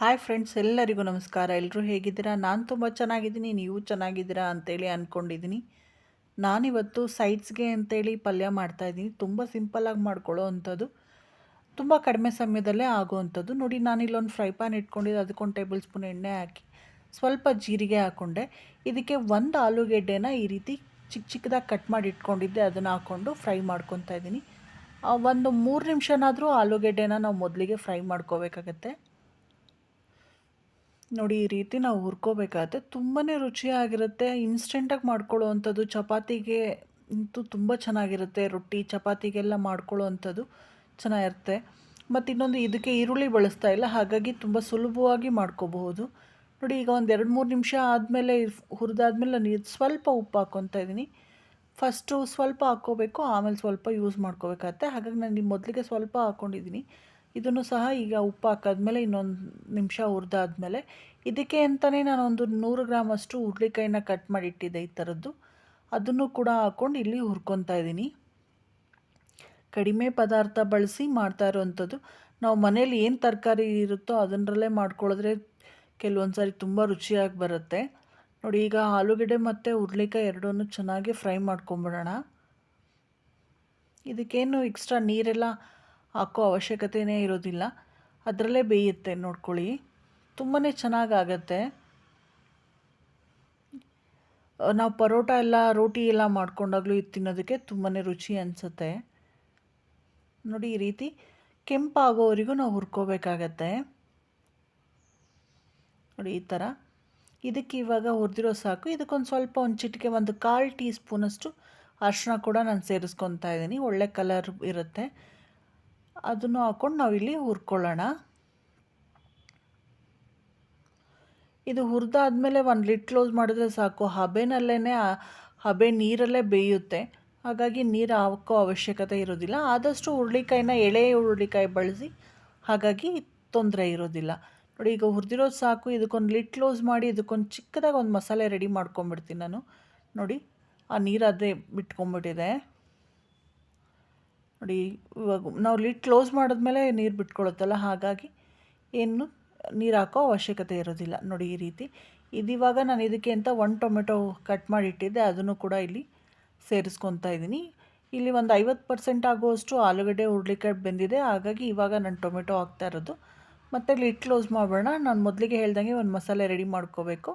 Hi friends ಎಲ್ಲರಿಗೂ ನಮಸ್ಕಾರ. ಎಲ್ಲರೂ ಹೇಗಿದ್ದೀರಾ? ನಾನು ತುಂಬ ಚೆನ್ನಾಗಿದ್ದೀನಿ. ನೀವು ಚೆನ್ನಾಗಿದ್ದೀರಾ ಅಂತೇಳಿ ಅಂದ್ಕೊಂಡಿದ್ದೀನಿ ನಾನಿವತ್ತು ಸೈಡ್ಸ್ಗೆ ಅಂತೇಳಿ ಪಲ್ಯ ಮಾಡ್ತಾಯಿದ್ದೀನಿ ತುಂಬ ಸಿಂಪಲ್ಲಾಗಿ ಮಾಡ್ಕೊಳ್ಳೋ ಅಂಥದ್ದು. ತುಂಬ ಕಡಿಮೆ ಸಮಯದಲ್ಲೇ ಆಗೋವಂಥದ್ದು. ನೋಡಿ ನಾನು ಇಲ್ಲೊಂದು ಫ್ರೈ ಪ್ಯಾನ್ ಇಟ್ಕೊಂಡಿದ್ದೆ, ಅದಕ್ಕೊಂದು ಟೇಬಲ್ ಸ್ಪೂನ್ ಎಣ್ಣೆ ಹಾಕಿ ಸ್ವಲ್ಪ ಜೀರಿಗೆ ಹಾಕ್ಕೊಂಡೆ ಇದಕ್ಕೆ ಒಂದು ಆಲೂಗೆಡ್ಡೆನ ಈ ರೀತಿ ಚಿಕ್ಕ ಚಿಕ್ಕದಾಗಿ ಕಟ್ ಮಾಡಿ ಇಟ್ಕೊಂಡಿದ್ದೆ. ಅದನ್ನು ಹಾಕ್ಕೊಂಡು ಫ್ರೈ ಮಾಡ್ಕೊತಾ ಇದ್ದೀನಿ. ಒಂದು ಮೂರು ನಿಮಿಷನಾದರೂ ಆಲೂಗೆಡ್ಡೆನ ನಾವು ಮೊದಲಿಗೆ ಫ್ರೈ ಮಾಡ್ಕೋಬೇಕಾಗತ್ತೆ. ನೋಡಿ ಈ ರೀತಿ ನಾವು ಹುರ್ಕೋಬೇಕಾಗತ್ತೆ ತುಂಬಾ ರುಚಿಯಾಗಿರುತ್ತೆ. ಇನ್ಸ್ಟೆಂಟಾಗಿ ಮಾಡ್ಕೊಳ್ಳೋ ಚಪಾತಿಗೆ ಅಂತೂ ತುಂಬ ಚೆನ್ನಾಗಿರುತ್ತೆ. ರೊಟ್ಟಿ, ಚಪಾತಿಗೆಲ್ಲ ಮಾಡ್ಕೊಳ್ಳೋ ಅಂಥದ್ದು ಚೆನ್ನಾಗಿರುತ್ತೆ. ಮತ್ತು ಇನ್ನೊಂದು ಇದಕ್ಕೆ ಈರುಳ್ಳಿ ಬಳಸ್ತಾ ಇಲ್ಲ, ಹಾಗಾಗಿ ತುಂಬ ಸುಲಭವಾಗಿ ಮಾಡ್ಕೋಬಹುದು. ನೋಡಿ, ಈಗ ಒಂದು ಎರಡು ಮೂರು ನಿಮಿಷ ಆದಮೇಲೆ ಹುರಿದಾದ್ಮೇಲೆ ನಾನು ಸ್ವಲ್ಪ ಉಪ್ಪು ಹಾಕ್ಕೊತಾ ಇದ್ದೀನಿ. ಫಸ್ಟು ಸ್ವಲ್ಪ ಹಾಕ್ಕೋಬೇಕು, ಆಮೇಲೆ ಸ್ವಲ್ಪ ಯೂಸ್ ಮಾಡ್ಕೋಬೇಕಾಗತ್ತೆ. ಹಾಗಾಗಿ ನಾನು ಮೊದಲಿಗೆ ಸ್ವಲ್ಪ ಹಾಕ್ಕೊಂಡಿದ್ದೀನಿ ಇದನ್ನು ಸಹ ಈಗ ಉಪ್ಪು ಹಾಕಾದ್ಮೇಲೆ ಇನ್ನೊಂದು ನಿಮಿಷ ಹುರಿದಾದ್ಮೇಲೆ. ಇದಕ್ಕೆ ಅಂತಲೇ ನಾನೊಂದು ನೂರು ಗ್ರಾಮಷ್ಟು ಹುರುಳಿಕಾಯಿನ ಕಟ್ ಮಾಡಿ ಇಟ್ಟಿದ್ದೆ ಈ ಥರದ್ದು. ಅದನ್ನು ಕೂಡ ಹಾಕ್ಕೊಂಡು ಇಲ್ಲಿ ಹುರ್ಕೊತಾ ಇದ್ದೀನಿ. ಕಡಿಮೆ ಪದಾರ್ಥ ಬಳಸಿ ಮಾಡ್ತಾ ಇರೋವಂಥದ್ದು. ನಾವು ಮನೇಲಿ ಏನು ತರಕಾರಿ ಇರುತ್ತೋ ಅದನ್ನರಲ್ಲೇ ಮಾಡ್ಕೊಳ್ಳೋದ್ರೆ ಕೆಲವೊಂದು ಸಾರಿ ತುಂಬ ರುಚಿಯಾಗಿ ಬರುತ್ತೆ. ನೋಡಿ, ಈಗ ಆಲೂಗಡ್ಡೆ ಮತ್ತು ಹುರ್ಳಿಕಾಯಿ ಎರಡನ್ನೂ ಚೆನ್ನಾಗಿ ಫ್ರೈ ಮಾಡ್ಕೊಂಬಿಡೋಣ. ಇದಕ್ಕೇನು ಎಕ್ಸ್ಟ್ರಾ ನೀರೆಲ್ಲ ಹಾಕೋ ಅವಶ್ಯಕತೆಯೇ ಇರೋದಿಲ್ಲ. ಅದರಲ್ಲೇ ಬೇಯುತ್ತೆ ನೋಡ್ಕೊಳ್ಳಿ. ತುಂಬಾ ಚೆನ್ನಾಗಾಗತ್ತೆ. ನಾವು ಪರೋಟ ಎಲ್ಲ, ರೋಟಿ ಎಲ್ಲ ಮಾಡ್ಕೊಂಡಾಗಲೂ ಇದು ತಿನ್ನೋದಕ್ಕೆ ತುಂಬಾ ರುಚಿ ಅನಿಸುತ್ತೆ. ನೋಡಿ ಈ ರೀತಿ ಕೆಂಪಾಗೋವರೆಗೂ ನಾವು ಹುರ್ಕೋಬೇಕಾಗತ್ತೆ. ನೋಡಿ ಈ ಥರ ಇದಕ್ಕೆ ಇವಾಗ ಹುರಿದಿರೋ ಸಾಕು. ಇದಕ್ಕೊಂದು ಸ್ವಲ್ಪ ಒಂದು ಚಿಟಿಕೆ, ಒಂದು ಕಾಲು ಟೀ ಸ್ಪೂನಷ್ಟು ಅರಿಶಿನ ಕೂಡ ನಾನು ಸೇರಿಸ್ಕೊತಾ ಇದ್ದೀನಿ ಒಳ್ಳೆ ಕಲರ್ ಇರುತ್ತೆ. ಅದನ್ನು ಹಾಕ್ಕೊಂಡು ನಾವಿಲ್ಲಿ ಹುರ್ಕೊಳ್ಳೋಣ. ಇದು ಹುರಿದಾದ್ಮೇಲೆ ಒಂದು ಲಿಟ್ ಕ್ಲೋಸ್ ಮಾಡಿದ್ರೆ ಸಾಕು. ಹಬೆನಲ್ಲೇ ಹಬೆ ನೀರಲ್ಲೇ ಬೇಯುತ್ತೆ. ಹಾಗಾಗಿ ನೀರು ಹಾಕೋ ಅವಶ್ಯಕತೆ ಇರೋದಿಲ್ಲ. ಆದಷ್ಟು ಹುರುಳಿಕಾಯಿನ ಎಳೆ ಹುರುಳಿಕಾಯಿ ಬಳಸಿ. ಹಾಗಾಗಿ ತೊಂದರೆ ಇರೋದಿಲ್ಲ. ನೋಡಿ, ಈಗ ಹುರಿದಿರೋದು ಸಾಕು. ಇದಕ್ಕೊಂದು ಲಿಟ್ ಕ್ಲೋಸ್ ಮಾಡಿ, ಇದಕ್ಕೊಂದು ಚಿಕ್ಕದಾಗಿ ಒಂದು ಮಸಾಲೆ ರೆಡಿ ಮಾಡ್ಕೊಂಬಿಡ್ತೀನಿ ನಾನು. ನೋಡಿ, ಆ ನೀರು ಅದೇ ಬಿಟ್ಕೊಂಬಿಟ್ಟಿದೆ ನೋಡಿ, ಇವಾಗ ನಾವು ಲಿಟ್ ಕ್ಲೋಸ್ ಮಾಡಿದ್ಮೇಲೆ ನೀರು ಬಿಟ್ಕೊಳುತ್ತಲ್ಲ, ಹಾಗಾಗಿ ಏನು ನೀರು ಹಾಕೋ ಅವಶ್ಯಕತೆ ಇರೋದಿಲ್ಲ. ನೋಡಿ, ಈ ರೀತಿ. ಇದಿವಾಗ ನಾನು ಇದಕ್ಕೆ ಅಂತ ಒಂದು ಟೊಮೆಟೊ ಕಟ್ ಮಾಡಿ ಇಟ್ಟಿದ್ದೆ ಅದನ್ನು ಕೂಡ ಇಲ್ಲಿ ಸೇರಿಸ್ಕೊತಾ ಇದ್ದೀನಿ. ಇಲ್ಲಿ ಒಂದು ಐವತ್ತು ಪರ್ಸೆಂಟ್ ಆಗುವಷ್ಟು ಆಲೂಗಡ್ಡೆ, ಹುರುಳಿಕಾಯಿ ಬೆಂದಿದೆ. ಹಾಗಾಗಿ ಇವಾಗ ನಾನು ಟೊಮೆಟೊ ಹಾಕ್ತಾ ಇರೋದು. ಮತ್ತು ಲಿಟ್ ಕ್ಲೋಸ್ ಮಾಡೋಣ. ನಾನು ಮೊದಲಿಗೆ ಹೇಳ್ದಂಗೆ ಒಂದು ಮಸಾಲೆ ರೆಡಿ ಮಾಡ್ಕೋಬೇಕು.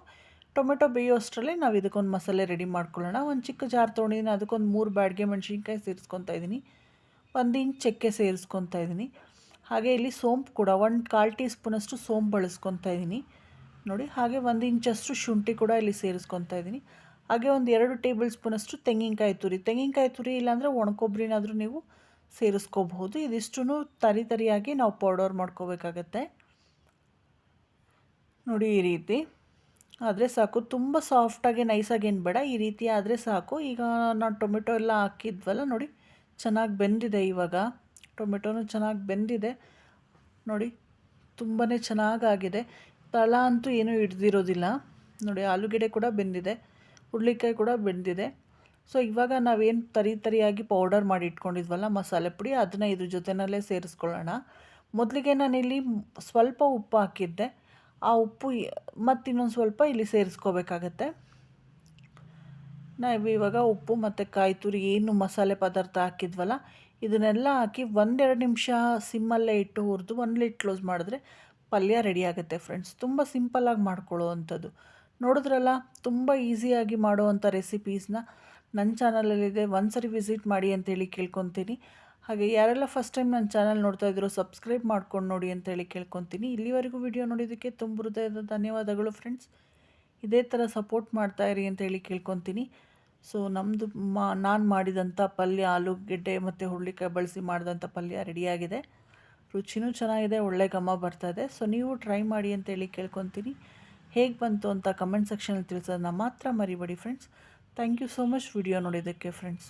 ಟೊಮೆಟೊ ಬೇಯೋ ಅಷ್ಟರಲ್ಲಿ ನಾವು ಇದಕ್ಕೊಂದು ಮಸಾಲೆ ರೆಡಿ ಮಾಡ್ಕೊಳ್ಳೋಣ. ಒಂದು ಚಿಕ್ಕ ಜಾರ್ ತೊಗೊಂಡಿದ್ದೀನಿ. ಅದಕ್ಕೊಂದು ಮೂರು ಬ್ಯಾಡ್ಗೆ ಮೆಣಸಿನ್ಕಾಯಿ ಸೇರಿಸ್ಕೊತಾ ಇದ್ದೀನಿ. ಒಂದು ಇಂಚ್ ಚಕ್ಕೆ ಸೇರಿಸ್ಕೊತಾ ಇದ್ದೀನಿ. ಹಾಗೆ ಇಲ್ಲಿ ಸೋಂಪು ಕೂಡ ಒಂದು ಕಾಲು ಟೀ ಸ್ಪೂನಷ್ಟು ಸೋಂಪು ಬಳಸ್ಕೊತಾ ಇದ್ದೀನಿ. ನೋಡಿ, ಹಾಗೆ ಒಂದು ಇಂಚಷ್ಟು ಶುಂಠಿ ಕೂಡ ಇಲ್ಲಿ ಸೇರಿಸ್ಕೊತಾ ಇದ್ದೀನಿ. ಹಾಗೆ ಒಂದು ಎರಡು ಟೇಬಲ್ ಸ್ಪೂನಷ್ಟು ತೆಂಗಿನಕಾಯಿ ತುರಿ. ತೆಂಗಿನಕಾಯಿ ತುರಿ ಇಲ್ಲಾಂದರೆ ಒಣಕೊಬ್ಬರಿನಾದರೂ ನೀವು ಸೇರಿಸ್ಕೋಬಹುದು. ಇದಿಷ್ಟು ತರಿ ತರಿಯಾಗಿ ನಾವು ಪೌಡರ್ ಮಾಡ್ಕೋಬೇಕಾಗತ್ತೆ. ನೋಡಿ, ಈ ರೀತಿ. ಆದರೆ ಸಾಕು, ತುಂಬ ಸಾಫ್ಟಾಗಿ ನೈಸಾಗಿ ಏನು ಬೇಡ. ಈ ರೀತಿ ಆದರೆ ಸಾಕು. ಈಗ ನಾನು ಟೊಮೆಟೊ ಎಲ್ಲ ಹಾಕಿದ್ವಲ್ಲ, ನೋಡಿ. ಚೆನ್ನಾಗಿ ಬೆಂದಿದೆ ಇವಾಗ. ಟೊಮೆಟೊನು ಚೆನ್ನಾಗಿ ಬೆಂದಿದೆ. ನೋಡಿ ತುಂಬಾ ಚೆನ್ನಾಗಾಗಿದೆ. ತಳ ಅಂತೂ ಏನೂ ಹಿಡ್ದಿರೋದಿಲ್ಲ. ನೋಡಿ, ಆಲೂಗೆಡ್ಡೆ ಕೂಡ ಬೆಂದಿದೆ. ಹುರುಳಿಕಾಯಿ ಕೂಡ ಬೆಂದಿದೆ. ಸೊ, ಇವಾಗ ನಾವೇನು ತರಿ ತರಿಯಾಗಿ ಪೌಡರ್ ಮಾಡಿ ಇಟ್ಕೊಂಡಿದ್ವಲ್ಲ, ಮಸಾಲೆ ಪುಡಿ, ಅದನ್ನ ಇದ್ರ ಜೊತೆಯಲ್ಲೇ ಸೇರಿಸ್ಕೊಳ್ಳೋಣ. ಮೊದಲಿಗೆ ನಾನಿಲ್ಲಿ ಸ್ವಲ್ಪ ಉಪ್ಪು ಹಾಕಿದ್ದೆ. ಆ ಉಪ್ಪು ಮತ್ತು ಇನ್ನೊಂದು ಸ್ವಲ್ಪ ಇಲ್ಲಿ ಸೇರಿಸ್ಕೋಬೇಕಾಗತ್ತೆ. ನಾವು ಇವಾಗ ಉಪ್ಪು ಮತ್ತು ಕಾಯಿ ತುರಿ ಏನು ಮಸಾಲೆ ಪದಾರ್ಥ ಹಾಕಿದ್ವಲ್ಲ, ಇದನ್ನೆಲ್ಲ ಹಾಕಿ ಒಂದೆರಡು ನಿಮಿಷ ಸಿಮ್ಮಲ್ಲೇ ಇಟ್ಟು ಹುರಿದು ಒಂದು ಲೀಟ್ ಕ್ಲೋಸ್ ಮಾಡಿದ್ರೆ ಪಲ್ಯ ರೆಡಿ ಆಗುತ್ತೆ ಫ್ರೆಂಡ್ಸ್. ತುಂಬ ಸಿಂಪಲ್ಲಾಗಿ ಮಾಡ್ಕೊಳ್ಳೋ ಅಂಥದ್ದು. ನೋಡಿದ್ರಲ್ಲ, ತುಂಬ ಈಸಿಯಾಗಿ ಮಾಡುವಂಥ ರೆಸಿಪೀಸ್ನ ನನ್ನ ಚಾನಲಲ್ಲಿದೆ ಒಂದು ಸರಿ ವಿಸಿಟ್ ಮಾಡಿ ಅಂತೇಳಿ ಕೇಳ್ಕೊತೀನಿ. ಹಾಗೆ ಯಾರೆಲ್ಲ ಫಸ್ಟ್ ಟೈಮ್ ನನ್ನ ಚಾನಲ್ ನೋಡ್ತಾ ಇದ್ರು ಸಬ್ಸ್ಕ್ರೈಬ್ ಮಾಡ್ಕೊಂಡು ನೋಡಿ ಅಂತೇಳಿ ಕೇಳ್ಕೊತೀನಿ. ಇಲ್ಲಿವರೆಗೂ ವಿಡಿಯೋ ನೋಡಿದ್ದಕ್ಕೆ ತುಂಬ ಹೃದಯದ ಧನ್ಯವಾದಗಳು ಫ್ರೆಂಡ್ಸ್. ಇದೇ ಥರ ಸಪೋರ್ಟ್ ಮಾಡ್ತಾಯಿರಿ ಅಂತೇಳಿ ಕೇಳ್ಕೊತೀನಿ. ಸೊ ನಮ್ಮದು ಮಾ, ನಾನು ಮಾಡಿದಂಥ ಪಲ್ಯ ಆಲೂಗೆಡ್ಡೆ ಮತ್ತು ಹುರುಳಿಕಾಯಿ ಬಳಸಿ ಮಾಡಿದಂಥ ಪಲ್ಯ ರೆಡಿಯಾಗಿದೆ ರುಚಿನೂ ಚೆನ್ನಾಗಿದೆ, ಒಳ್ಳೆ ಘಮ ಇದೆ. ಸೊ ನೀವು ಟ್ರೈ ಮಾಡಿ ಅಂತೇಳಿ ಕೇಳ್ಕೊತೀನಿ. ಹೇಗೆ ಬಂತು ಅಂತ ಕಮೆಂಟ್ ಸೆಕ್ಷನಲ್ಲಿ ತಿಳಿಸೋದನ್ನ ಮಾತ್ರ ಮರಿಬೇಡಿ friends thank you so much video ನೋಡಿದ್ದಕ್ಕೆ ಫ್ರೆಂಡ್ಸ್